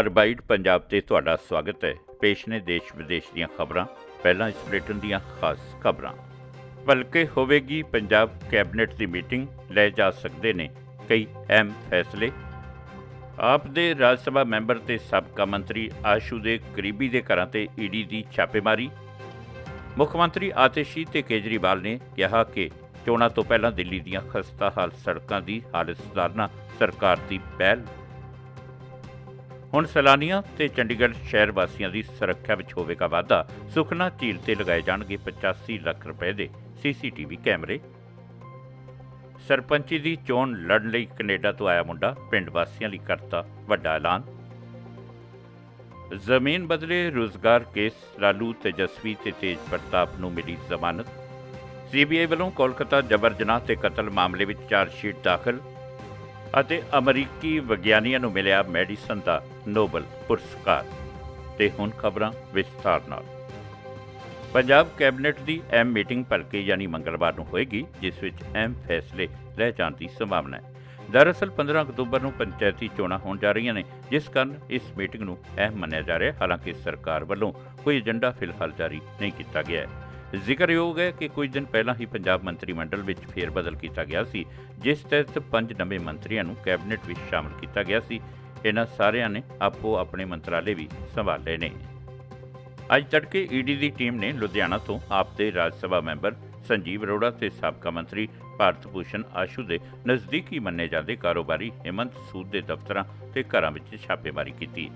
ਹਰਬਾਈਟ ਪੰਜਾਬ ਤੇ ਤੁਹਾਡਾ ਸਵਾਗਤ ਹੈ। ਪੇਸ਼ ਨੇ ਦੇਸ਼ ਵਿਦੇਸ਼ ਦੀਆਂ ਖਬਰਾਂ। ਪਹਿਲਾਂ ਇਸ ਬੁਲੇਟਿਨ ਦੀਆਂ ਖਾਸ ਖਬਰਾਂ। ਭਲਕੇ ਹੋਵੇਗੀ ਪੰਜਾਬ ਕੈਬਨਿਟ ਦੀ ਮੀਟਿੰਗ। ਲੈ ਜਾ ਸਕਦੇ ਨੇ ਕਈ ਅਹਿਮ ਫੈਸਲੇ। ਆਪ ਦੇ ਰਾਜ ਸਭਾ ਮੈਂਬਰ ਤੇ ਸਾਬਕਾ ਮੰਤਰੀ ਆਸ਼ੂ ਦੇ ਕਰੀਬੀ ਦੇ ਘਰਾਂ ਤੇ ਈਡੀ ਦੀ ਛਾਪੇਮਾਰੀ। ਮੁੱਖ ਮੰਤਰੀ ਆਤਿਸ਼ੀ ਤੇ ਕੇਜਰੀਵਾਲ ਨੇ ਕਿਹਾ ਕਿ ਚੋਣਾਂ ਤੋਂ ਪਹਿਲਾਂ ਦਿੱਲੀ ਦੀਆਂ ਖਸਤਾ ਹਾਲ ਸੜਕਾਂ ਦੀ ਹਾਲਤ ਸੁਧਾਰਨਾ ਸਰਕਾਰ ਦੀ ਪਹਿਲ। ਹੁਣ ਸੈਲਾਨੀਆਂ ਤੇ ਚੰਡੀਗੜ੍ਹ ਸ਼ਹਿਰ ਵਾਸੀਆਂ ਦੀ ਸੁਰੱਖਿਆ ਵਿੱਚ ਹੋਵੇਗਾ ਵਾਧਾ। ਸੁਖਨਾ ਝੀਲ ਤੇ ਲਗਾਏ ਜਾਣਗੇ 85 ਲੱਖ ਰੁਪਏ ਦੇ ਸੀਸੀਟੀਵੀ ਕੈਮਰੇ। ਸਰਪੰਚੀ ਦੀ ਚੋਣ ਲੜਨ ਲਈ ਕੈਨੇਡਾ ਤੋਂ ਆਇਆ ਮੁੰਡਾ, ਪਿੰਡ ਵਾਸੀਆਂ ਲਈ ਕਰਤਾ ਵੱਡਾ ਐਲਾਨ। ਜ਼ਮੀਨ ਬਦਲੇ ਰੋਜ਼ਗਾਰ ਕੇਸ, ਲਾਲੂ, ਤੇਜਸਵੀ ਤੇ ਤੇਜ ਪ੍ਰਤਾਪ ਨੂੰ ਮਿਲੀ ਜ਼ਮਾਨਤ। ਸੀਬੀਆਈ ਵੱਲੋਂ ਕੋਲਕਾਤਾ ਜਬਰ ਜਨਾਹ ਤੇ ਕਤਲ ਮਾਮਲੇ ਵਿੱਚ ਚਾਰਜਸ਼ੀਟ ਦਾਖਲ। ਅਤੇ ਅਮਰੀਕੀ ਵਿਗਿਆਨੀਆਂ ਨੂੰ ਮਿਲਿਆ ਮੈਡੀਸਨ ਦਾ ਨੋਬਲ ਪੁਰਸਕਾਰ। ਤੇ ਹੁਣ ਖਬਰਾਂ ਵਿਸਥਾਰ ਨਾਲ। ਪੰਜਾਬ ਕੈਬਨਿਟ ਦੀ ਅਹਿਮ ਮੀਟਿੰਗ ਭਲਕੇ ਯਾਨੀ ਮੰਗਲਵਾਰ ਨੂੰ ਹੋਏਗੀ, ਜਿਸ ਵਿੱਚ ਅਹਿਮ ਫੈਸਲੇ ਲੈ ਜਾਣ ਦੀ ਸੰਭਾਵਨਾ ਹੈ। ਦਰਅਸਲ 15 ਅਕਤੂਬਰ ਨੂੰ ਪੰਚਾਇਤੀ ਚੋਣਾਂ ਹੋਣ ਜਾ ਰਹੀਆਂ ਨੇ, ਜਿਸ ਕਾਰਨ ਇਸ ਮੀਟਿੰਗ ਨੂੰ ਅਹਿਮ ਮੰਨਿਆ ਜਾ ਰਿਹਾ ਹਾਲਾਂਕਿ ਸਰਕਾਰ ਵੱਲੋਂ ਕੋਈ ਏਜੰਡਾ ਫਿਲਹਾਲ ਜਾਰੀ ਨਹੀਂ ਕੀਤਾ ਗਿਆ ਹੈ। ਜ਼ਿਕਰਯੋਗ ਹੈ ਕਿ ਕੁਝ ਦਿਨ ਪਹਿਲਾਂ ਹੀ ਪੰਜਾਬ ਮੰਤਰੀ ਮੰਡਲ ਵਿੱਚ ਫੇਰਬਦਲ ਕੀਤਾ ਗਿਆ ਸੀ, ਜਿਸ ਤਹਿਤ ਪੰਜ ਨਵੇਂ ਮੰਤਰੀਆਂ ਨੂੰ ਕੈਬਨਿਟ ਵਿੱਚ ਸ਼ਾਮਲ ਕੀਤਾ ਗਿਆ ਸੀ। ਇਹਨਾਂ ਸਾਰਿਆਂ ਨੇ ਆਪੋ ਆਪਣੇ ਮੰਤਰਾਲੇ ਵੀ ਸੰਭਾਲੇ ਨੇ। ਅੱਜ ਤੜਕੇ ਈਡੀ ਦੀ ਟੀਮ ਨੇ ਲੁਧਿਆਣਾ ਤੋਂ ਆਪ ਦੇ ਰਾਜ ਸਭਾ ਮੈਂਬਰ ਸੰਜੀਵ ਅਰੋੜਾ ਤੇ ਸਾਬਕਾ ਮੰਤਰੀ ਭਾਰਤ ਭੂਸ਼ਣ ਆਸ਼ੂ ਦੇ ਨਜ਼ਦੀਕੀ ਮੰਨੇ ਜਾਂਦੇ ਕਾਰੋਬਾਰੀ ਹਿਮੰਤ ਸੂਦ ਦੇ ਦਫ਼ਤਰਾਂ ਤੇ ਘਰਾਂ ਵਿੱਚ ਛਾਪੇਮਾਰੀ ਕੀਤੀ।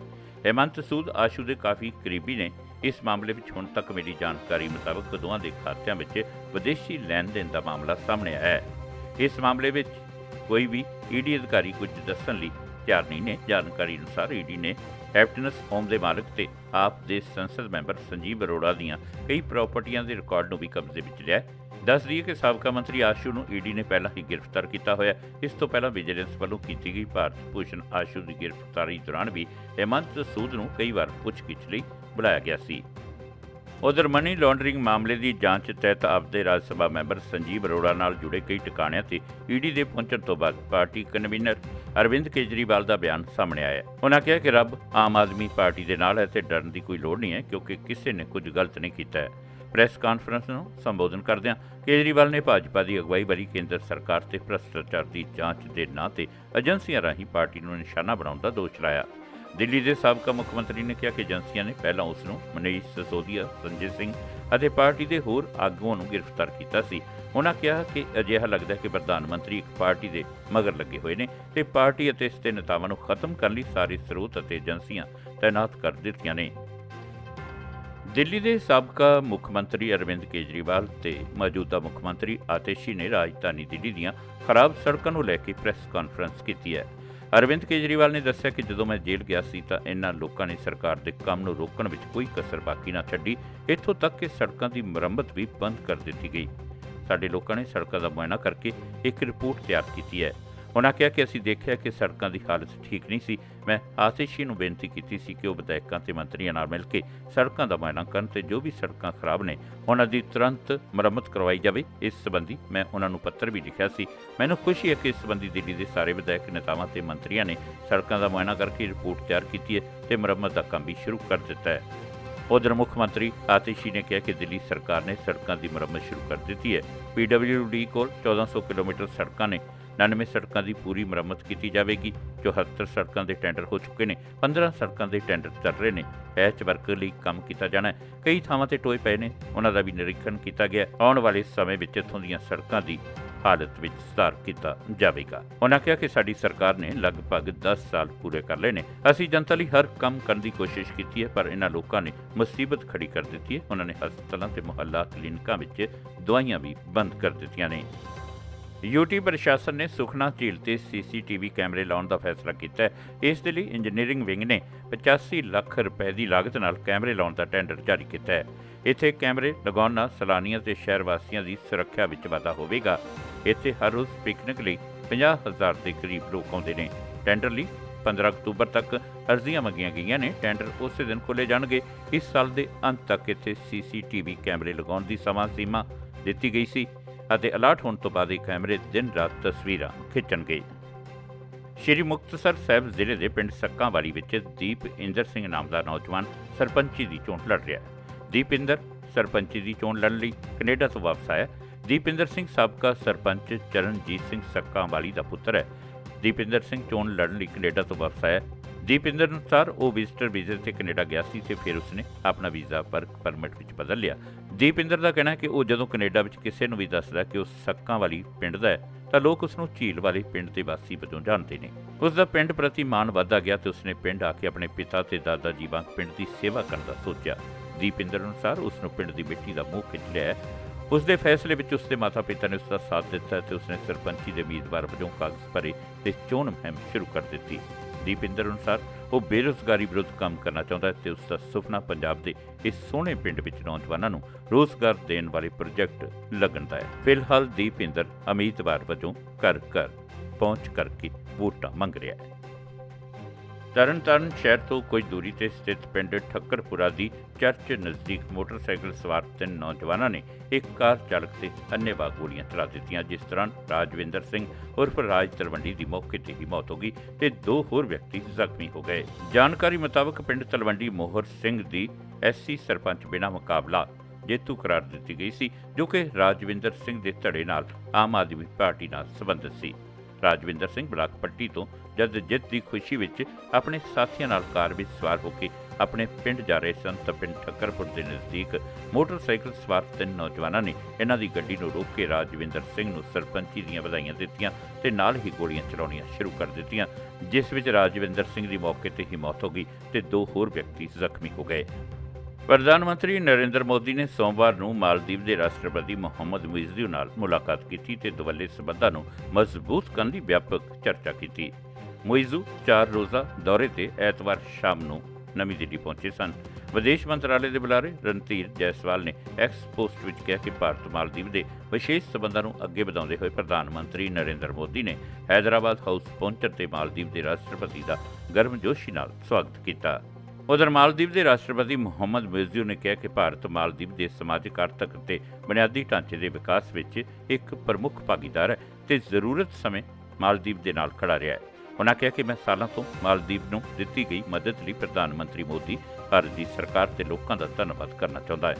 ਹਿਮੰਤ ਸੂਦ ਆਸ਼ੂ ਦੇ ਕਾਫੀ ਕਰੀਬੀ ਨੇ ਇਸ ਮਾਮਲੇ ਵਿੱਚ ਹੁਣ ਤੱਕ ਮਿਲੀ ਜਾਣਕਾਰੀ ਮੁਤਾਬਕ ਦੋਵਾਂ ਦੇ ਖਾਤਿਆਂ ਵਿੱਚ ਵਿਦੇਸ਼ੀ ਲੈਣ ਦੇਣ ਦਾ ਮਾਮਲਾ ਸਾਹਮਣੇ ਆਇਆ ਹੈ। ਇਸ ਮਾਮਲੇ ਵਿੱਚ ਕੋਈ ਵੀ ਈਡੀ ਅਧਿਕਾਰੀ ਕੁਝ ਦੱਸਣ ਲਈ ਤਿਆਰ ਨਹੀਂ ਨੇ। ਜਾਣਕਾਰੀ ਅਨੁਸਾਰ ਈਡੀ ਨੇ ਹੈਪਟਨਸ ਹੋਮ ਦੇ ਮਾਲਕ ਤੇ ਆਪ ਦੇ ਸੰਸਦ ਮੈਂਬਰ ਸੰਜੀਵ ਅਰੋੜਾ ਦੀਆਂ ਕਈ ਪ੍ਰਾਪਰਟੀਆਂ ਦੇ ਰਿਕਾਰਡ ਨੂੰ ਵੀ ਕਬਜ਼ੇ ਵਿੱਚ ਲਿਆ ਹੈ। ਦੱਸ ਦਈਏ ਕਿ ਸਾਬਕਾ ਮੰਤਰੀ ਆਸ਼ੂ ਨੂੰ ਈਡੀ ਨੇ ਪਹਿਲਾਂ ਹੀ ਗ੍ਰਿਫਤਾਰ ਕੀਤਾ ਹੋਇਆ ਇਸ ਤੋਂ ਪਹਿਲਾਂ ਵਿਜੀਲੈਂਸ ਵੱਲੋਂ ਕੀਤੀ ਗਈ ਭਾਰਤ ਭੂਸ਼ਣ ਆਸ਼ੂ ਦੀ ਗ੍ਰਿਫਤਾਰੀ ਦੌਰਾਨ ਵੀ ਹੇਮੰਤ ਸੂਦ ਨੂੰ ਕਈ ਵਾਰ ਪੁੱਛਗਿੱਛ ਲਈ ਬੁਲਾਇਆ ਗਿਆ ਸੀ। ਉਧਰ ਮਨੀ ਲਾਂਡਰਿੰਗ ਮਾਮਲੇ ਦੀ ਜਾਂਚ ਤਹਿਤ ਆਪਦੇ ਰਾਜ ਸਭਾ ਮੈਂਬਰ ਸੰਜੀਵ ਅਰੋੜਾ ਨਾਲ ਜੁੜੇ ਕਈ ਟਿਕਾਣਿਆਂ ਤੇ ਈਡੀ ਦੇ ਪਹੁੰਚਣ ਤੋਂ ਬਾਅਦ ਪਾਰਟੀ ਕਨਵੀਨਰ ਅਰਵਿੰਦ ਕੇਜਰੀਵਾਲ ਦਾ ਬਿਆਨ ਸਾਹਮਣੇ ਆਇਆ। ਹੈ। ਉਹਨਾਂ ਕਿਹਾ ਕਿ ਰੱਬ ਆਮ ਆਦਮੀ ਪਾਰਟੀ ਦੇ ਨਾਲ ਹੈ ਤੇ ਡਰਨ ਦੀ ਕੋਈ ਲੋੜ ਨਹੀਂ ਹੈ ਕਿਉਂਕਿ ਕਿਸੇ ਨੇ ਕੁਝ ਗਲਤ ਨਹੀਂ ਕੀਤਾ ਹੈ। ਪ੍ਰੈਸ ਕਾਨਫਰੰਸ ਨੂੰ ਸੰਬੋਧਨ ਕਰਦਿਆਂ ਕੇਜਰੀਵਾਲ ਨੇ ਭਾਜਪਾ ਦੀ ਅਗਵਾਈ ਵਾਲੀ ਕੇਂਦਰ ਸਰਕਾਰ ਤੇ ਭ੍ਰਸ਼ਟਾਚਾਰ ਦੀ ਜਾਂਚ ਦੇ ਨਾਂ ਤੇ ਏਜੰਸੀਆਂ ਰਾਹੀਂ ਪਾਰਟੀ ਨੂੰ ਨਿਸ਼ਾਨਾ ਬਣਾਉਣ ਦਾ ਦੋਸ਼ ਲਾਇਆ। ਦਿੱਲੀ ਦੇ ਸਾਬਕਾ ਮੁੱਖ ਮੰਤਰੀ ਨੇ ਕਿਹਾ ਕਿ ਏਜੰਸੀਆਂ ਨੇ ਪਹਿਲਾਂ ਉਸ ਨੂੰ ਮਨੀਸ਼ ਸਸੋਦੀਆ ਸੰਜੇ ਸਿੰਘ ਅਤੇ ਪਾਰਟੀ ਦੇ ਹੋਰ ਆਗੂਆਂ ਨੂੰ ਗ੍ਰਿਫਤਾਰ ਕੀਤਾ ਸੀ। ਉਹਨਾਂ ਕਿਹਾ ਕਿ ਅਜਿਹਾ ਲੱਗਦਾ ਹੈ ਕਿ ਪ੍ਰਧਾਨ ਮੰਤਰੀ ਇੱਕ ਪਾਰਟੀ ਦੇ ਮਗਰ ਲੱਗੇ ਹੋਏ ਨੇ ਤੇ ਪਾਰਟੀ ਅਤੇ ਇਸ ਦੇ ਨੇਤਾਵਾਂ ਨੂੰ ਖਤਮ ਕਰਨ ਲਈ ਸਾਰੇ ਸਰੋਤ ਅਤੇ ਏਜੰਸੀਆਂ ਤਾਇਨਾਤ ਕਰ ਦਿੱਤੀਆਂ ਨੇ। ਦਿੱਲੀ ਦੇ ਸਾਬਕਾ ਮੁੱਖ ਮੰਤਰੀ ਅਰਵਿੰਦ ਕੇਜਰੀਵਾਲ ਤੇ ਮੌਜੂਦਾ ਮੁੱਖ ਮੰਤਰੀ ਆਤਿਸ਼ੀ ਨੇ ਰਾਜਧਾਨੀ ਦਿੱਲੀ ਦੀਆਂ ਖਰਾਬ ਸੜਕਾਂ ਨੂੰ ਲੈ ਕੇ ਪ੍ਰੈਸ ਕਾਨਫਰੰਸ ਕੀਤੀ ਹੈ। ਅਰਵਿੰਦ ਕੇਜਰੀਵਾਲ ਨੇ ਦੱਸਿਆ ਕਿ ਜਦੋਂ ਮੈਂ ਜੇਲ੍ਹ ਗਿਆ ਸੀ ਤਾਂ ਇਹਨਾਂ ਲੋਕਾਂ ਨੇ ਸਰਕਾਰ ਦੇ ਕੰਮ ਨੂੰ ਰੋਕਣ ਵਿੱਚ ਕੋਈ ਕਸਰ ਬਾਕੀ ਨਾ ਛੱਡੀ। ਇੱਥੋਂ ਤੱਕ ਕਿ ਸੜਕਾਂ ਦੀ ਮੁਰੰਮਤ ਵੀ ਬੰਦ ਕਰ ਦਿੱਤੀ ਗਈ। ਸਾਡੇ ਲੋਕਾਂ ਨੇ ਸੜਕਾਂ ਦਾ ਮੁਆਇਨਾ ਕਰਕੇ ਇੱਕ ਰਿਪੋਰਟ ਤਿਆਰ ਕੀਤੀ ਹੈ। ਉਹਨਾਂ ਕਿਹਾ ਕਿ ਅਸੀਂ ਦੇਖਿਆ ਕਿ ਸੜਕਾਂ ਦੀ ਹਾਲਤ ਠੀਕ ਨਹੀਂ ਸੀ। ਮੈਂ ਆਤਿਸ਼ੀ ਨੂੰ ਬੇਨਤੀ ਕੀਤੀ ਸੀ ਕਿ ਉਹ ਵਿਧਾਇਕਾਂ ਤੇ ਮੰਤਰੀਆਂ ਨਾਲ ਮਿਲ ਕੇ ਸੜਕਾਂ ਦਾ ਮੁਆਇਨਾ ਕਰਨ ਤੇ ਜੋ ਵੀ ਸੜਕਾਂ ਖਰਾਬ ਨੇ, ਉਹਨਾਂ ਦੀ ਤੁਰੰਤ ਮੁਰੰਮਤ ਕਰਵਾਈ ਜਾਵੇ। ਇਸ ਸੰਬੰਧੀ ਮੈਂ ਉਹਨਾਂ ਨੂੰ ਪੱਤਰ ਵੀ ਲਿਖਿਆ ਸੀ। ਮੈਨੂੰ ਖੁਸ਼ੀ ਹੈ ਕਿ ਇਸ ਸੰਬੰਧੀ ਦਿੱਲੀ ਦੇ ਸਾਰੇ ਵਿਧਾਇਕ, ਨੇਤਾਵਾਂ ਤੇ ਮੰਤਰੀਆਂ ਨੇ ਸੜਕਾਂ ਦਾ ਮੁਆਇਨਾ ਕਰਕੇ ਰਿਪੋਰਟ ਤਿਆਰ ਕੀਤੀ ਹੈ ਤੇ ਮੁਰੰਮਤ ਦਾ ਕੰਮ ਵੀ ਸ਼ੁਰੂ ਕਰ ਦਿੱਤਾ ਹੈ। ਉਧਰ ਮੁੱਖ ਮੰਤਰੀ ਆਤਿਸ਼ੀ ਨੇ ਕਿਹਾ ਕਿ ਦਿੱਲੀ ਸਰਕਾਰ ਨੇ ਸੜਕਾਂ ਦੀ ਮੁਰੰਮਤ ਸ਼ੁਰੂ ਕਰ ਦਿੱਤੀ ਹੈ। ਪੀਡਬਲਯੂਡੀ ਕੋਲ 1400 ਕਿਲੋਮੀਟਰ ਸੜਕਾਂ ਨੇ 99 ਸੜਕਾਂ ਦੀ ਪੂਰੀ ਮੁਰੰਮਤ ਕੀਤੀ ਜਾਵੇਗੀ। 74 ਸੜਕਾਂ ਦੇ ਟੈਂਡਰ ਹੋ ਚੁੱਕੇ ਨੇ 15 ਸੜਕਾਂ ਦੇ ਟੈਂਡਰ ਚੱਲ ਰਹੇ ਨੇ। ਪੈਚ ਵਰਕ ਲਈ ਕੰਮ ਕੀਤਾ ਜਾਣਾ ਹੈ। ਕਈ ਥਾਵਾਂ ਤੇ ਟੋਏ ਪਏ ਨੇ। ਉਹਨਾਂ ਦਾ ਵੀ ਨਿਰੀਖਣ ਕੀਤਾ ਗਿਆ। ਆਉਣ ਵਾਲੇ ਸਮੇਂ ਵਿੱਚ ਇੱਥੋਂ ਦੀਆਂ ਸੜਕਾਂ ਦੀ ਹਾਲਤ ਵਿੱਚ ਸੁਧਾਰ ਕੀਤਾ ਜਾਵੇਗਾ। ਉਹਨਾਂ ਕਿਹਾ ਕਿ ਸਾਡੀ ਸਰਕਾਰ ਨੇ ਲਗਭਗ 10 ਸਾਲ ਪੂਰੇ ਕਰ ਲਏ ਨੇ। ਅਸੀਂ ਜਨਤਾ ਲਈ ਹਰ ਕੰਮ ਕਰਨ ਦੀ ਕੋਸ਼ਿਸ਼ ਕੀਤੀ ਹੈ, ਪਰ ਇਹਨਾਂ ਲੋਕਾਂ ਨੇ ਮੁਸੀਬਤ ਖੜੀ ਕਰ ਦਿੱਤੀ ਹੈ। ਉਹਨਾਂ ਨੇ ਹਸਪਤਾਲਾਂ ਤੇ ਮੁਹੱਲਾ ਕਲੀਨਿਕਾਂ ਵਿੱਚ ਦਵਾਈਆਂ ਵੀ ਬੰਦ ਕਰ ਦਿੱਤੀਆਂ ਨੇ। ਯੂਟੀ ਪ੍ਰਸ਼ਾਸਨ ਨੇ ਸੁਖਨਾ ਝੀਲ ਤੇ ਸੀਸੀਟੀਵੀ ਕੈਮਰੇ ਲਾਉਣ ਦਾ ਫੈਸਲਾ ਕੀਤਾ ਹੈ। ਇਸ ਦੇ ਲਈ ਇੰਜੀਨੀਅਰਿੰਗ ਵਿੰਗ ਨੇ 85 ਲੱਖ ਰੁਪਏ ਦੀ ਲਾਗਤ ਨਾਲ ਕੈਮਰੇ ਲਾਉਣ ਦਾ ਟੈਂਡਰ ਜਾਰੀ ਕੀਤਾ ਹੈ। ਇੱਥੇ ਕੈਮਰੇ ਲਗਾਉਣ ਨਾਲ ਸੈਲਾਨੀਆਂ ਤੇ ਸ਼ਹਿਰ ਵਾਸੀਆਂ ਦੀ ਸੁਰੱਖਿਆ ਵਿੱਚ ਵਾਧਾ ਹੋਵੇਗਾ। ਇੱਥੇ ਹਰ ਰੋਜ਼ ਪਿਕਨਿਕ ਲਈ 50000 ਦੇ ਕਰੀਬ ਲੋਕ ਆਉਂਦੇ ਨੇ। ਟੈਂਡਰ ਲਈ 15 ਅਕਤੂਬਰ ਤੱਕ ਅਰਜ਼ੀਆਂ ਮੰਗੀਆਂ ਗਈਆਂ ਨੇ। ਟੈਂਡਰ ਉਸੇ ਦਿਨ ਖੋਲੇ ਜਾਣਗੇ। ਇਸ ਸਾਲ ਦੇ ਅੰਤ ਤੱਕ ਇੱਥੇ ਸੀਸੀਟੀਵੀ ਕੈਮਰੇ ਲਗਾਉਣ ਦੀ ਸਮਾਂ ਸੀਮਾ ਦਿੱਤੀ ਗਈ ਸੀ। ਅਤੇ ਅਲਰਟ ਹੋਣ ਤੋਂ ਬਾਅਦ ਇਹ ਕੈਮਰੇ ਦਿਨ ਰਾਤ ਤਸਵੀਰਾਂ ਖਿੱਚਣਗੇ। ਸ਼੍ਰੀ ਮੁਕਤਸਰ ਸਾਹਿਬ ਜ਼ਿਲ੍ਹੇ ਦੇ ਪਿੰਡ ਸੱਕਾਂਵਾਲੀ ਵਿੱਚ ਦੀਪ ਇੰਦਰ ਸਿੰਘ ਨਾਮ ਦਾ ਨੌਜਵਾਨ ਸਰਪੰਚੀ ਦੀ ਚੋਣ ਲੜ ਰਿਹਾ ਹੈ। ਦੀਪਿੰਦਰ ਸਰਪੰਚੀ ਦੀ ਚੋਣ ਲੜਨ ਲਈ ਕੈਨੇਡਾ ਤੋਂ ਵਾਪਸ ਆਇਆ। ਦੀਪਿੰਦਰ ਸਿੰਘ ਸਾਬਕਾ ਸਰਪੰਚ ਚਰਨਜੀਤ ਸਿੰਘ ਸੱਕਾਂਵਾਲੀ ਦਾ ਪੁੱਤਰ ਹੈ। ਦੀਪਿੰਦਰ ਸਿੰਘ ਚੋਣ ਲੜਨ ਲਈ ਕੈਨੇਡਾ ਤੋਂ ਵਾਪਸ ਆਇਆ। ਦੀਪਿੰਦਰ ਅਨੁਸਾਰ ਉਹ ਵਿਜ਼ਟਰ ਵੀਜ਼ੇ ਤੇ ਕੈਨੇਡਾ ਗਿਆ ਸੀ ਤੇ ਫਿਰ ਉਸਨੇ ਆਪਣਾ ਵੀਜ਼ਾ ਵਰਕ ਪਰਮਿਟ ਵਿੱਚ ਬਦਲ ਲਿਆ। ਦੀਪਿੰਦਰ ਦਾ ਕਹਿਣਾ ਹੈ ਕਿ ਉਹ ਜਦੋਂ ਕੈਨੇਡਾ ਵਿੱਚ ਕਿਸੇ ਨੂੰ ਵੀ ਦੱਸਦਾ ਕਿ ਉਹ ਸੱਕਾਂ ਵਾਲੀ ਪਿੰਡ ਦਾ ਹੈ, ਤਾਂ ਲੋਕ ਉਸ ਨੂੰ ਝੀਲ ਵਾਲੇ ਪਿੰਡ ਦੇ ਵਾਸੀ ਵਜੋਂ ਜਾਣਦੇ ਨੇ। ਉਸ ਦਾ ਪਿੰਡ ਪ੍ਰਤੀ ਮਾਣ ਵਧਦਾ ਗਿਆ ਤੇ ਉਸਨੇ ਪਿੰਡ ਆ ਕੇ ਆਪਣੇ ਪਿਤਾ ਤੇ ਦਾਦਾ ਜੀ ਵਾਂਗ ਪਿੰਡ ਦੀ ਸੇਵਾ ਕਰਨ ਦਾ ਸੋਚਿਆ। ਦੀਪਿੰਦਰ ਅਨੁਸਾਰ ਉਸ ਨੂੰ ਪਿੰਡ ਦੀ ਮਿੱਟੀ ਦਾ ਮੂੰਹ ਖਿੱਚ ਲਿਆ ਹੈ। ਉਸ ਦੇ ਫੈਸਲੇ ਵਿੱਚ ਉਸ ਦੇ ਮਾਤਾ-ਪਿਤਾ ਨੇ ਉਸ ਦਾ ਸਾਥ ਦਿੱਤਾ ਤੇ ਉਸਨੇ ਸਰਪੰਚੀ ਦੇ ਉਮੀਦਵਾਰ ਵਜੋਂ ਕਾਗਜ਼ ਭਰੇ ਤੇ ਚੋਣ ਮੁਹਿੰਮ ਸ਼ੁਰੂ ਕਰ ਦਿੱਤੀ। ਦੀਪਿੰਦਰ ਅਨੁਸਾਰ ਉਹ ਬੇਰੁਜ਼ਗਾਰੀ ਵਿਰੁੱਧ ਕੰਮ ਕਰਨਾ ਚਾਹੁੰਦਾ ਹੈ ਤੇ ਉਸ ਦਾ ਸੁਪਨਾ ਪੰਜਾਬ ਦੇ ਇਸ ਸੋਹਣੇ ਪਿੰਡ ਵਿੱਚ ਨੌਜਵਾਨਾਂ ਨੂੰ ਰੋਜ਼ਗਾਰ ਦੇਣ ਵਾਲੇ ਪ੍ਰੋਜੈਕਟ ਲੱਗਣ ਦਾ ਹੈ। ਫਿਲਹਾਲ ਦੀਪਿੰਦਰ ਉਮੀਦਵਾਰ ਵਜੋਂ ਘਰ ਘਰ ਪਹੁੰਚ ਕਰਕੇ ਵੋਟਾਂ ਮੰਗ ਰਿਹਾ ਹੈ। ਤਰਨਤਾਰਨ ਸ਼ਹਿਰ ਤੋਂ ਕੁਝ ਦੂਰੀ ਤੇ ਸਥਿਤ ਪਿੰਡ ਠੱਕਰਪੁਰਾ ਦੀ ਚਰਚ ਨਜ਼ਦੀਕ ਮੋਟਰਸਾਈਕਲ ਸਵਾਰ ਤਿੰਨ ਨੌਜਵਾਨਾਂ ਨੇ ਇੱਕ ਕਾਰ ਚਾਲਕ ਤੇ ਅੰਨ੍ਹੇਵਾਹ ਗੋਲੀਆਂ ਚਲਾ ਦਿੱਤੀਆਂ, ਜਿਸ ਦੌਰਾਨ ਰਾਜਵਿੰਦਰ ਸਿੰਘ ਉਰਫ ਰਾਜ ਤਲਵੰਡੀ ਦੀ ਮੌਕੇ ਤੇ ਹੀ ਮੌਤ ਹੋ ਗਈ ਤੇ ਦੋ ਹੋਰ ਵਿਅਕਤੀ ਜ਼ਖਮੀ ਹੋ ਗਏ। ਜਾਣਕਾਰੀ ਮੁਤਾਬਕ ਪਿੰਡ ਤਲਵੰਡੀ ਮੋਹਰ ਸਿੰਘ ਦੀ ਐਸਸੀ ਸਰਪੰਚ ਬਿਨਾ ਮੁਕਾਬਲਾ ਜੇਤੂ ਕਰਾਰ ਦਿੱਤੀ ਗਈ ਸੀ, ਜੋ ਕਿ ਰਾਜਵਿੰਦਰ ਸਿੰਘ ਦੇ ਧੜੇ ਨਾਲ ਆਮ ਆਦਮੀ ਪਾਰਟੀ ਨਾਲ ਸੰਬੰਧਿਤ ਸੀ। ਰਾਜਵਿੰਦਰ ਸਿੰਘ ਬਲਾਕ ਪੱਟੀ ਤੋਂ ਜਦ ਜਿੱਤ ਦੀ ਖੁਸ਼ੀ ਵਿੱਚ ਆਪਣੇ ਸਾਥੀਆਂ ਨਾਲ ਕਾਰ ਵਿੱਚ ਸਵਾਰ ਹੋ ਕੇ ਆਪਣੇ ਪਿੰਡ ਜਾ ਰਹੇ ਸਨ ਤਾਂ ਪਿੰਡ ਠੱਕਰਪੁਰ ਦੇ ਨਜ਼ਦੀਕ ਮੋਟਰਸਾਈਕਲ ਸਵਾਰ ਤਿੰਨ ਨੌਜਵਾਨਾਂ ਨੇ ਇਹਨਾਂ ਦੀ ਗੱਡੀ ਨੂੰ ਰੋਕ ਕੇ ਰਾਜਵਿੰਦਰ ਸਿੰਘ ਨੂੰ ਸਰਪੰਚੀ ਦੀਆਂ ਵਧਾਈਆਂ ਦਿੱਤੀਆਂ ਤੇ ਨਾਲ ਹੀ ਗੋਲੀਆਂ ਚਲਾਉਣੀਆਂ ਸ਼ੁਰੂ ਕਰ ਦਿੱਤੀਆਂ, ਜਿਸ ਵਿੱਚ ਰਾਜਵਿੰਦਰ ਸਿੰਘ ਦੀ ਮੌਕੇ ਤੇ ਹੀ ਮੌਤ ਹੋ ਗਈ ਤੇ ਦੋ ਹੋਰ ਵਿਅਕਤੀ ਜ਼ਖਮੀ ਹੋ ਗਏ। ਪ੍ਰਧਾਨ ਮੰਤਰੀ ਨਰਿੰਦਰ ਮੋਦੀ ਨੇ ਸੋਮਵਾਰ ਨੂੰ ਮਾਲਦੀਵ ਦੇ ਰਾਸ਼ਟਰਪਤੀ ਮੁਹੰਮਦ ਮੁਇਜ਼ਜ਼ੂ ਨਾਲ ਮੁਲਾਕਾਤ ਕੀਤੀ ਤੇ ਦੁਵੱਲੇ ਸਬੰਧਾਂ ਨੂੰ ਮਜ਼ਬੂਤ ਕਰਨ ਦੀ ਵਿਆਪਕ ਚਰਚਾ ਕੀਤੀ। ਮੁਇਜ਼ਜ਼ੂ ਚਾਰ ਰੋਜ਼ਾ ਦੌਰੇ ਤੇ ਐਤਵਾਰ ਸ਼ਾਮ ਨੂੰ ਨਵੀਂ ਦਿੱਲੀ ਪਹੁੰਚੇ ਸਨ। ਵਿਦੇਸ਼ ਮੰਤਰਾਲੇ ਦੇ ਬੁਲਾਰੇ ਰਣਧੀਰ ਜੈਸਵਾਲ ਨੇ ਐਕਸ ਪੋਸਟ ਵਿੱਚ ਕਿਹਾ ਕਿ ਭਾਰਤ ਮਾਲਦੀਵ ਦੇ ਵਿਸ਼ੇਸ਼ ਸਬੰਧਾਂ ਨੂੰ ਅੱਗੇ ਵਧਾਉਂਦੇ ਹੋਏ ਪ੍ਰਧਾਨ ਮੰਤਰੀ ਨਰਿੰਦਰ ਮੋਦੀ ਨੇ ਹੈਦਰਾਬਾਦ ਹਾਊਸ ਪਹੁੰਚਣ ਤੇ ਮਾਲਦੀਵ ਦੇ ਰਾਸ਼ਟਰਪਤੀ ਦਾ ਗਰਮਜੋਸ਼ੀ ਨਾਲ ਸਵਾਗਤ ਕੀਤਾ। ਉਧਰ ਮਾਲਦੀਵ ਦੇ ਰਾਸ਼ਟਰਪਤੀ ਮੁਹੰਮਦ ਮੁਇਜ਼ਜ਼ੂ ਨੇ ਕਿਹਾ ਕਿ ਭਾਰਤ ਮਾਲਦੀਵ ਦੇ ਸਮਾਜਿਕ, ਆਰਥਿਕ ਅਤੇ ਬੁਨਿਆਦੀ ਢਾਂਚੇ ਦੇ ਵਿਕਾਸ ਵਿੱਚ ਇੱਕ ਪ੍ਰਮੁੱਖ ਭਾਗੀਦਾਰ ਹੈ ਤੇ ਜ਼ਰੂਰਤ ਸਮੇਂ ਮਾਲਦੀਵ ਦੇ ਨਾਲ ਖੜਾ ਰਿਹਾ ਹੈ। ਉਨ੍ਹਾਂ ਕਿਹਾ ਕਿ ਮੈਂ ਸਾਲਾਂ ਤੋਂ ਮਾਲਦੀਵ ਨੂੰ ਦਿੱਤੀ ਗਈ ਮਦਦ ਲਈ ਪ੍ਰਧਾਨ ਮੰਤਰੀ ਮੋਦੀ, ਭਾਰਤ ਦੀ ਸਰਕਾਰ ਤੇ ਲੋਕਾਂ ਦਾ ਧੰਨਵਾਦ ਕਰਨਾ ਚਾਹੁੰਦਾ ਹੈ।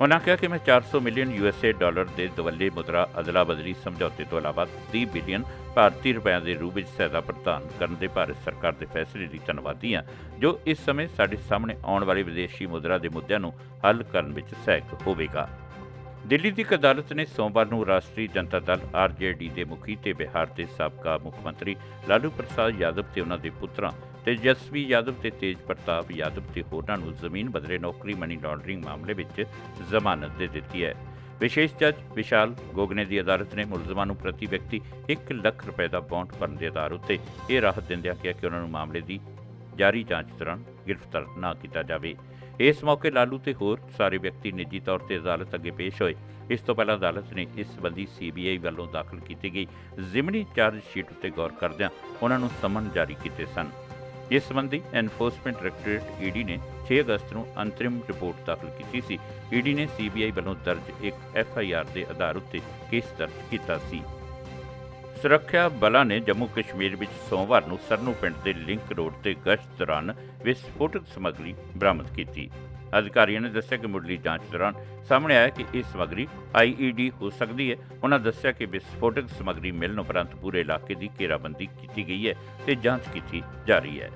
ਉਨ੍ਹਾਂ ਕਿਹਾ ਕਿ ਮੈਂ 400 ਮਿਲੀਅਨ ਯੂਐਸਏ ਡਾਲਰ ਦੇ ਦਵੱਲੇ ਮੁਦਰਾ ਅਦਲਾ ਬਦਲੀ ਸਮਝੌਤੇ ਤੋਂ ਇਲਾਵਾ 30 ਬਿਲੀਅਨ ਭਾਰਤੀ ਰੁਪਏ ਦੇ ਰੂਪ ਵਿੱਚ ਸਹਾਇਤਾ ਪ੍ਰਦਾਨ ਕਰਨ ਦੇ ਭਾਰਤ ਸਰਕਾਰ ਦੇ ਫੈਸਲੇ ਲਈ ਧੰਨਵਾਦੀ ਹਾਂ, ਜੋ ਇਸ ਸਮੇਂ ਸਾਡੇ ਸਾਹਮਣੇ ਆਉਣ ਵਾਲੇ ਵਿਦੇਸ਼ੀ ਮੁਦਰਾ ਦੇ ਮੁੱਦਿਆਂ ਨੂੰ ਹੱਲ ਕਰਨ ਵਿੱਚ ਸਹਾਇਕ ਹੋਵੇਗਾ। ਦਿੱਲੀ ਦੀ ਇੱਕ ਅਦਾਲਤ ਨੇ ਸੋਮਵਾਰ ਨੂੰ ਰਾਸ਼ਟਰੀ ਜਨਤਾ ਦਲ ਆਰਜੇਡੀ ਦੇ ਮੁਖੀ ਤੇ ਬਿਹਾਰ ਦੇ ਸਾਬਕਾ ਮੁੱਖ ਮੰਤਰੀ ਲਾਲੂ ਪ੍ਰਸਾਦ ਯਾਦਵ ਤੇ ਉਹਨਾਂ ਦੇ ਪੁੱਤਰਾਂ ਤੇਜਸਵੀ ਯਾਦਵ ਤੇ ਤੇਜ ਪ੍ਰਤਾਪ ਯਾਦਵ ਤੇ ਹੋਰਨਾਂ ਨੂੰ ਜ਼ਮੀਨ ਬਦਲੇ ਨੌਕਰੀ ਮਨੀ ਲਾਂਡਰਿੰਗ ਮਾਮਲੇ ਵਿੱਚ ਜ਼ਮਾਨਤ ਦੇ ਦਿੱਤੀ ਹੈ। ਵਿਸ਼ੇਸ਼ ਜੱਜ ਵਿਸ਼ਾਲ ਗੋਗਨੇ ਦੀ ਅਦਾਲਤ ਨੇ ਮੁਲਜ਼ਮਾਂ ਨੂੰ ਪ੍ਰਤੀ ਵਿਅਕਤੀ 1 ਲੱਖ ਰੁਪਏ ਦਾ ਬੌਂਡ ਭਰਨ ਦੇ ਆਧਾਰ ਉੱਤੇ ਇਹ ਰਾਹਤ ਦਿੰਦਿਆਂ ਕਿਹਾ ਕਿ ਉਹਨਾਂ ਨੂੰ ਮਾਮਲੇ ਦੀ ਜਾਰੀ ਜਾਂਚ ਦੌਰਾਨ ਗ੍ਰਿਫਤਾਰ ਨਾ ਕੀਤਾ ਜਾਵੇ। ਇਸ ਮੌਕੇ ਲਾਲੂ ਤੇ ਹੋਰ ਸਾਰੇ ਵਿਅਕਤੀ ਨਿੱਜੀ ਤੌਰ ਤੇ ਅਦਾਲਤ ਅੱਗੇ ਪੇਸ਼ ਹੋਏ। ਇਸ ਤੋਂ ਪਹਿਲਾਂ ਅਦਾਲਤ ਨੇ ਇਸ ਸੰਬੰਧੀ ਸੀਬੀਆਈ ਵੱਲੋਂ ਦਾਖਲ ਕੀਤੀ ਗਈ ਜ਼ਿਮਨੀ ਚਾਰਜ ਸ਼ੀਟ ਉੱਤੇ ਗੌਰ ਕਰਦਿਆਂ ਉਹਨਾਂ ਨੂੰ ਸਮਨ ਜਾਰੀ ਕੀਤੇ ਸਨ। ਇਸ ਸੰਬੰਧੀ ਐਨਫੋਰਸਮੈਂਟ ਡਾਇਰੈਕਟੋਰੇਟ ਈਡੀ ਨੇ 6 ਅਗਸਤ ਨੂੰ ਅੰਤਰਿਮ ਰਿਪੋਰਟ ਦਾਖਲ ਕੀਤੀ ਸੀ। ਈਡੀ ਨੇ ਸੀਬੀਆਈ ਵੱਲੋਂ ਦਰਜ ਇੱਕ ਐਫਆਈਆਰ ਦੇ ਆਧਾਰ ਉੱਤੇ ਕੇਸ ਦਰਜ ਕੀਤਾ ਸੀ। ਸੁਰੱਖਿਆ ਬਲਾਂ ਨੇ ਜੰਮੂ ਕਸ਼ਮੀਰ ਵਿੱਚ ਸੋਮਵਾਰ ਨੂੰ ਸਰਨੂ ਪਿੰਡ ਦੇ ਲਿੰਕ ਰੋਡ ਤੇ ਗਸ਼ਤ ਦੌਰਾਨ ਵਿਸਫੋਟਕ ਸਮੱਗਰੀ ਬਰਾਮਦ ਕੀਤੀ। ਅਧਿਕਾਰੀਆਂ ਨੇ ਦੱਸਿਆ ਕਿ ਮੁੱਢਲੀ ਜਾਂਚ ਦੌਰਾਨ ਸਾਹਮਣੇ ਆਇਆ ਕਿ ਇਹ ਸਮੱਗਰੀ ਆਈਈਡੀ ਹੋ ਸਕਦੀ ਹੈ। ਉਹਨਾਂ ਦੱਸਿਆ ਕਿ ਵਿਸਫੋਟਕ ਸਮੱਗਰੀ ਮਿਲਣ ਉਪਰੰਤ ਪੂਰੇ ਇਲਾਕੇ ਦੀ ਘੇਰਾਬੰਦੀ ਕੀਤੀ ਗਈ ਹੈ ਤੇ ਜਾਂਚ ਕੀਤੀ ਜਾ ਰਹੀ ਹੈ।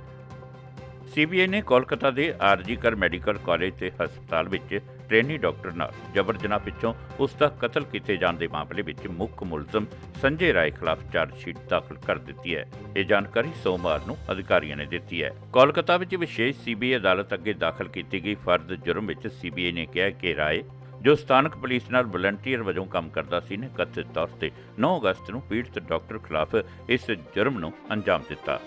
ਸੀਬੀਆਈ ਨੇ ਕੋਲਕਾਤਾ ਦੇ ਆਰਜੀਕਰ ਮੈਡੀਕਲ ਕਾਲਜ ਤੇ ਹਸਪਤਾਲ ਵਿੱਚ ਟ੍ਰੇਨੀ ਡਾਕਟਰ ਨਾਲ ਜਬਰ ਜਨਾਹ ਪਿੱਛੋਂ ਉਸ ਦਾ ਕਤਲ ਕੀਤੇ ਜਾਣ ਦੇ ਮਾਮਲੇ ਵਿੱਚ ਮੁੱਖ ਮੁਲਜ਼ਮ ਸੰਜੇ ਰਾਏ ਖਿਲਾਫ ਚਾਰਜ ਸ਼ੀਟ ਦਾਖਲ ਕਰ ਦਿੱਤੀ ਹੈ। ਇਹ ਜਾਣਕਾਰੀ ਸੋਮਵਾਰ ਨੂੰ ਅਧਿਕਾਰੀਆਂ ਨੇ ਦਿੱਤੀ ਹੈ। ਕੋਲਕਾਤਾ ਵਿੱਚ ਵਿਸ਼ੇਸ਼ ਸੀਬੀਆਈ ਅਦਾਲਤ ਅੱਗੇ ਦਾਖਲ ਕੀਤੀ ਗਈ ਫਰਦ ਜੁਰਮ ਵਿੱਚ ਸੀਬੀਆਈ ਨੇ ਕਿਹਾ ਕਿ ਰਾਏ ਜੋ ਸਥਾਨਕ ਪੁਲਿਸ ਨਾਲ ਵਲੰਟੀਅਰ ਵਜੋਂ ਕੰਮ ਕਰਦਾ ਸੀ ਨੇ ਕਥਿਤ ਤੌਰ ਤੇ 9 ਅਗਸਤ ਨੂੰ ਪੀੜਤ ਡਾਕਟਰ ਖਿਲਾਫ ਇਸ ਜੁਰਮ ਨੂੰ ਅੰਜਾਮ ਦਿੱਤਾ।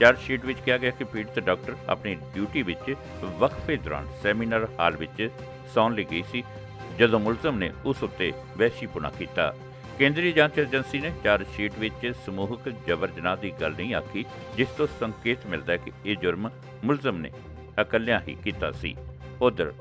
ਚਾਰਜ ਸ਼ੀਟ ਵਿੱਚ ਕਿਹਾ ਗਿਆ ਕਿ ਪੀੜਤ ਡਾਕਟਰ ਆਪਣੀ ਡਿਊਟੀ ਵਿੱਚ ਵਕਫੇ ਦੌਰਾਨ ਸੈਮੀਨਾਰ ਹਾਲ ਵਿੱਚ ਸੌਣ ਲਈ ਗਈ ਸੀ, ਜਦੋਂ ਮੁਲਜ਼ਮ ਨੇ ਉਸ ਉੱਤੇ ਵਹਿਸ਼ੀਪੁਣਾ ਕੀਤਾ। ਕੇਂਦਰੀ ਜਾਂਚ ਏਜੰਸੀ ਨੇ ਚਾਰਜ ਸ਼ੀਟ ਵਿੱਚ ਸਮੂਹਕ ਜਬਰ ਜਨਾਹ ਦੀ ਗੱਲ ਨਹੀਂ ਆਖੀ, ਜਿਸ ਤੋਂ ਸੰਕੇਤ ਮਿਲਦਾ ਹੈ ਕਿ ਇਹ ਜੁਰਮ ਮੁਲਜ਼ਮ ਨੇ ਇਕੱਲਿਆਂ ਹੀ ਕੀਤਾ ਸੀ। ਉਧਰ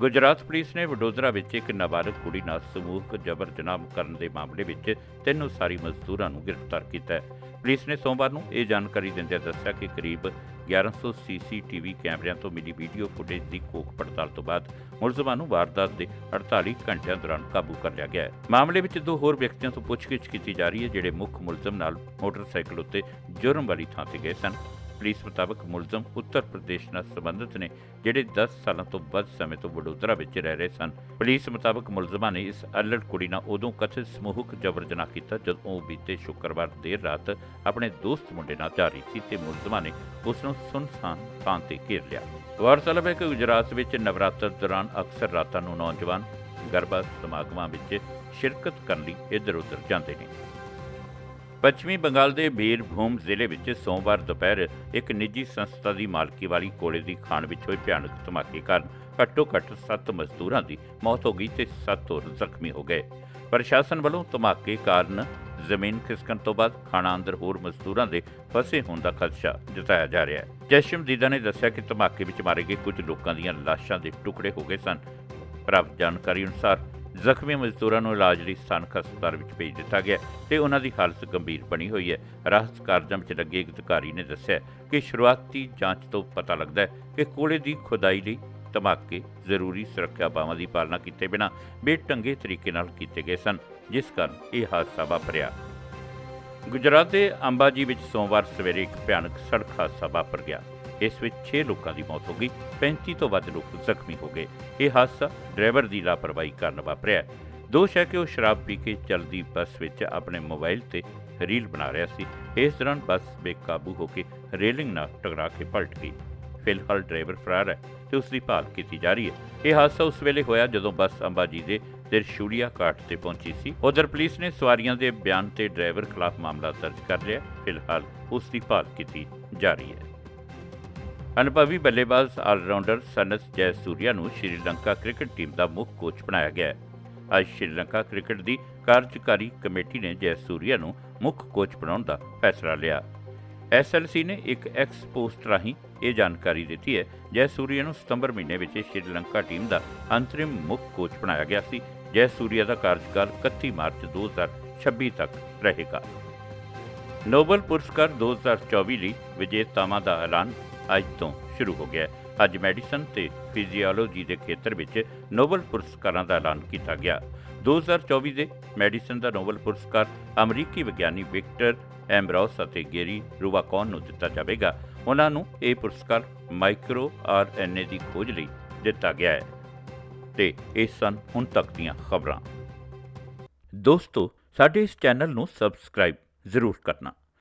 ਗੁਜਰਾਤ ਪੁਲਿਸ ਨੇ ਵਡੋਦਰਾ ਵਿੱਚ ਇੱਕ ਨਾਬਾਲਗ ਕੁੜੀ ਨਾਲ ਸਮੂਹਕ ਜਬਰ ਜਨਾਹ ਕਰਨ ਦੇ ਮਾਮਲੇ ਵਿੱਚ ਤਿੰਨ ਉਸਾਰੀ ਮਜ਼ਦੂਰਾਂ ਨੂੰ ਗ੍ਰਿਫਤਾਰ ਕੀਤਾ ਹੈ। ਪੁਲਿਸ ਨੇ ਸੋਮਵਾਰ ਨੂੰ ਇਹ ਜਾਣਕਾਰੀ ਦਿੰਦਿਆਂ ਦੱਸਿਆ ਕਿ ਕਰੀਬ 1100 ਸੀਸੀਟੀਵੀ ਕੈਮਰਿਆਂ ਤੋਂ ਮਿਲੀ ਵੀਡੀਓ ਫੁਟੇਜ ਦੀ ਕੋਖ ਪੜਤਾਲ ਤੋਂ ਬਾਅਦ ਮੁਲਜ਼ਮਾਂ ਨੂੰ ਵਾਰਦਾਤ ਦੇ 48 ਘੰਟਿਆਂ ਦੌਰਾਨ ਕਾਬੂ ਕਰ ਲਿਆ ਗਿਆ ਹੈ। ਮਾਮਲੇ ਵਿੱਚ ਦੋ ਹੋਰ ਵਿਅਕਤੀਆਂ ਤੋਂ ਪੁੱਛਗਿੱਛ ਕੀਤੀ ਜਾ ਰਹੀ ਹੈ, ਜਿਹੜੇ ਮੁੱਖ ਮੁਲਜ਼ਮ ਨਾਲ ਮੋਟਰਸਾਈਕਲ ਉੱਤੇ ਜੁਰਮ ਵਾਲੀ ਥਾਂ ਤੇ ਗਏ ਸਨ। ਪੁਲਿਸ ਮੁਤਾਬਕ ਮੁਲਜ਼ਮ ਉੱਤਰ ਪ੍ਰਦੇਸ਼ ਨਾਲ ਸੰਬੰਧਿਤ ਨੇ, ਜਿਹੜੇ 10 ਸਾਲਾਂ ਤੋਂ ਵੱਧ ਸਮੇਂ ਤੋਂ ਵਡੋਦਰਾ ਵਿੱਚ ਰਹਿ ਰਹੇ ਸਨ। ਪੁਲਿਸ ਮੁਤਾਬਕ ਮੁਲਜ਼ਮਾਂ ਨੇ ਇਸ ਅਲੜ ਕੁੜੀ ਨਾਲ ਉਦੋਂ ਕਥਿਤ ਸਮੂਹਕ ਜਬਰ ਜਨਾਹ ਕੀਤਾ, ਜਦੋਂ ਉਹ ਬੀਤੇ ਸ਼ੁੱਕਰਵਾਰ ਦੇਰ ਰਾਤ ਆਪਣੇ ਦੋਸਤ ਮੁੰਡੇ ਨਾਲ ਜਾ ਰਹੀ ਸੀ ਤੇ ਮੁਲਜ਼ਮਾਂ ਨੇ ਉਸ ਨੂੰ ਸੁਨਸਾਨ ਥਾਂ ਤੇ ਘੇਰ ਲਿਆ। ਵਾਰਤਾਲਾਪ ਹੈ ਕਿ ਗੁਜਰਾਤ ਵਿੱਚ ਨਵਰਾਤਰ ਦੌਰਾਨ ਅਕਸਰ ਰਾਤਾਂ ਨੂੰ ਨੌਜਵਾਨ ਗਰਬਾ ਸਮਾਗਮਾਂ ਵਿੱਚ ਸ਼ਿਰਕਤ ਕਰਨ ਲਈ ਇੱਧਰ-ਉੱਧਰ ਜਾਂਦੇ ਨੇ। ਪੱਛਮੀ ਬੰਗਾਲ ਦੇ ਬੀਰਭੂਮ ਜ਼ਿਲ੍ਹੇ ਵਿੱਚ ਸੋਮਵਾਰ ਦੁਪਹਿਰ ਇੱਕ ਨਿੱਜੀ ਸੰਸਥਾ ਦੀ ਮਾਲਕੀ ਵਾਲੀ ਕੋਲੇ ਦੀ ਖਾਣ ਵਿੱਚ ਹੋਏ ਭਿਆਨਕ ਧਮਾਕੇ ਕਾਰਨ ਘੱਟੋ-ਘੱਟ 7 ਮਜ਼ਦੂਰਾਂ ਦੀ ਮੌਤ ਹੋ ਗਈ ਤੇ 7 ਹੋਰ ਜ਼ਖਮੀ ਹੋ ਗਏ। ਪ੍ਰਸ਼ਾਸਨ ਵੱਲੋਂ ਧਮਾਕੇ ਕਾਰਨ ਜ਼ਮੀਨ ਖਿਸਕਣ ਤੋਂ ਬਾਅਦ ਖਾਣਾ ਅੰਦਰ ਹੋਰ ਮਜ਼ਦੂਰਾਂ ਦੇ ਫਸੇ ਹੋਣ ਦਾ ਖਦਸ਼ਾ ਜਤਾਇਆ ਜਾ ਰਿਹਾ ਹੈ। ਚਸ਼ਮਦੀਦਾ ਨੇ ਦੱਸਿਆ ਕਿ ਧਮਾਕੇ ਵਿੱਚ ਮਾਰੇ ਗਏ ਕੁਝ ਲੋਕਾਂ ਦੀਆਂ ਲਾਸ਼ਾਂ ਦੇ ਟੁਕੜੇ ਹੋ ਗਏ ਸਨ। ਪ੍ਰਾਪਤ ਜਾਣਕਾਰੀ ਅਨੁਸਾਰ ਜ਼ਖਮੀ ਮਜ਼ਦੂਰਾਂ ਨੂੰ ਇਲਾਜ ਲਈ ਸਥਾਨਕ ਹਸਪਤਾਲ ਵਿੱਚ ਭੇਜ ਦਿੱਤਾ ਗਿਆ ਤੇ ਉਹਨਾਂ ਦੀ ਹਾਲਤ ਗੰਭੀਰ ਬਣੀ ਹੋਈ ਹੈ। ਰਾਹਤ ਕਾਰਜਾਂ ਵਿੱਚ ਲੱਗੇ ਇੱਕ ਅਧਿਕਾਰੀ ਨੇ ਦੱਸਿਆ ਕਿ ਸ਼ੁਰੂਆਤੀ ਜਾਂਚ ਤੋਂ ਪਤਾ ਲੱਗਦਾ ਹੈ ਕਿ ਕੋਲੇ ਦੀ ਖੁਦਾਈ ਲਈ ਧਮਾਕੇ ਜ਼ਰੂਰੀ ਸੁਰੱਖਿਆ ਬਾਵਾਂ ਦੀ ਪਾਲਣਾ ਕੀਤੇ ਬਿਨਾਂ ਬੇਢੰਗੇ ਤਰੀਕੇ ਨਾਲ ਕੀਤੇ ਗਏ ਸਨ, ਜਿਸ ਕਾਰਨ ਇਹ ਹਾਦਸਾ ਵਾਪਰਿਆ। ਗੁਜਰਾਤ ਦੇ ਅੰਬਾਜੀ ਵਿੱਚ ਸੋਮਵਾਰ ਸਵੇਰੇ ਇੱਕ ਭਿਆਨਕ ਸੜਕ ਹਾਦਸਾ ਵਾਪਰ ਗਿਆ। ਇਸ ਵਿੱਚ 6 ਲੋਕਾਂ ਦੀ ਮੌਤ ਹੋ ਗਈ 35 ਤੋਂ ਵੱਧ ਲੋਕ ਜ਼ਖਮੀ ਹੋ ਗਏ। ਇਹ ਹਾਦਸਾ ਡਰਾਈਵਰ ਦੀ ਲਾਪਰਵਾਹੀ ਕਾਰਨ ਵਾਪਰਿਆ ਦੋਸ਼ ਹੈ ਕਿ ਉਹ ਸ਼ਰਾਬ ਪੀ ਕੇ ਚਲਦੀ ਬੱਸ ਵਿੱਚ ਆਪਣੇ ਮੋਬਾਈਲ ਤੇ ਰੀਲ ਬਣਾ ਰਿਹਾ ਸੀ। ਇਸ ਦੌਰਾਨ ਬੱਸ ਬੇਕਾਬੂ ਹੋ ਕੇ ਰੇਲਿੰਗ ਨਾਲ ਟਕਰਾ ਕੇ ਪਲਟ ਗਈ। ਫਿਲਹਾਲ ਡਰਾਈਵਰ ਫਰਾਰ ਹੈ ਤੇ ਉਸ ਦੀ ਭਾਲ ਕੀਤੀ ਜਾ ਰਹੀ ਹੈ। ਇਹ ਹਾਦਸਾ ਉਸ ਵੇਲੇ ਹੋਇਆ ਜਦੋਂ ਬੱਸ ਅੰਬਾਜੀ ਦੇ ਤਿਰਸ਼ੂਲੀਆ ਘਾਟ ਤੇ ਪਹੁੰਚੀ ਸੀ। ਉਧਰ ਪੁਲਿਸ ਨੇ ਸਵਾਰੀਆਂ ਦੇ ਬਿਆਨ ਤੇ ਡਰਾਈਵਰ ਖਿਲਾਫ ਮਾਮਲਾ ਦਰਜ ਕਰ ਲਿਆ ਫਿਲਹਾਲ ਉਸ ਦੀ ਭਾਲ ਕੀਤੀ ਜਾ ਰਹੀ ਹੈ। ਅਨੁਭਵੀ ਬੱਲੇਬਾਜ਼ ਆਲਰਾਊਂਡਰ ਸਨਸ ਜੈਸੂਰੀਆ ਨੂੰ ਸ਼੍ਰੀਲੰਕਾ ਕ੍ਰਿਕਟ ਟੀਮ ਦਾ ਮੁੱਖ ਕੋਚ ਬਣਾਇਆ ਗਿਆ ਹੈ। ਅੱਜ ਸ਼੍ਰੀਲੰਕਾ ਕ੍ਰਿਕਟ ਦੀ ਕਾਰਜਕਾਰੀ ਕਮੇਟੀ ਨੇ ਜੈਸੂਰੀਆ ਨੂੰ ਮੁੱਖ ਕੋਚ ਬਣਾਉਣ ਦਾ ਫੈਸਲਾ ਲਿਆ। ਐਸਐਲਸੀ ਨੇ ਇੱਕ ਐਕਸ ਪੋਸਟ ਰਾਹੀਂ ਇਹ ਜਾਣਕਾਰੀ ਦਿੱਤੀ ਹੈ, ਜੈਸੂਰੀਆ ਨੂੰ ਸਤੰਬਰ ਮਹੀਨੇ ਵਿੱਚ ਸ਼੍ਰੀਲੰਕਾ ਟੀਮ ਦਾ ਅੰਤਰਿਮ ਮੁੱਖ ਕੋਚ ਬਣਾਇਆ ਗਿਆ ਸੀ। ਜੈਸੂਰੀਆ ਦਾ ਕਾਰਜਕਾਲ 31 ਮਾਰਚ 2026 ਤੱਕ ਰਹੇਗਾ। ਨੋਬਲ ਪੁਰਸਕਾਰ 2024 ਲਈ ਵਿਜੇਤਾਵਾਂ ਦਾ ਐਲਾਨ ਅੱਜ ਤੋਂ ਸ਼ੁਰੂ ਹੋ ਗਿਆ। ਅੱਜ ਮੈਡੀਸਨ ਤੇ ਫਿਜ਼ੀਓਲੋਜੀ ਦੇ ਖੇਤਰ ਵਿੱਚ ਨੋਬਲ ਪੁਰਸਕਾਰਾਂ ਦਾ ਐਲਾਨ ਕੀਤਾ ਗਿਆ। 2024 ਦੇ ਮੈਡੀਸਨ ਦਾ ਨੋਬਲ ਪੁਰਸਕਾਰ ਅਮਰੀਕੀ ਵਿਗਿਆਨੀ ਵਿਕਟਰ ਐਮਬਰੋਸ ਅਤੇ ਗੇਰੀ ਰੂਬਾਕੌਨ ਨੂੰ ਦਿੱਤਾ ਜਾਵੇਗਾ। ਉਹਨਾਂ ਨੂੰ ਇਹ ਪੁਰਸਕਾਰ ਮਾਈਕਰੋ ਆਰਐਨਏ ਦੀ ਖੋਜ ਲਈ ਦਿੱਤਾ ਗਿਆ ਹੈ। ਤੇ ਇਹ ਸਨ ਹੁਣ ਤੱਕ ਦੀਆਂ ਖਬਰਾਂ। ਦੋਸਤੋ, ਸਾਡੇ ਇਸ ਚੈਨਲ ਨੂੰ ਸਬਸਕ੍ਰਾਈਬ ਜ਼ਰੂਰ ਕਰਨਾ।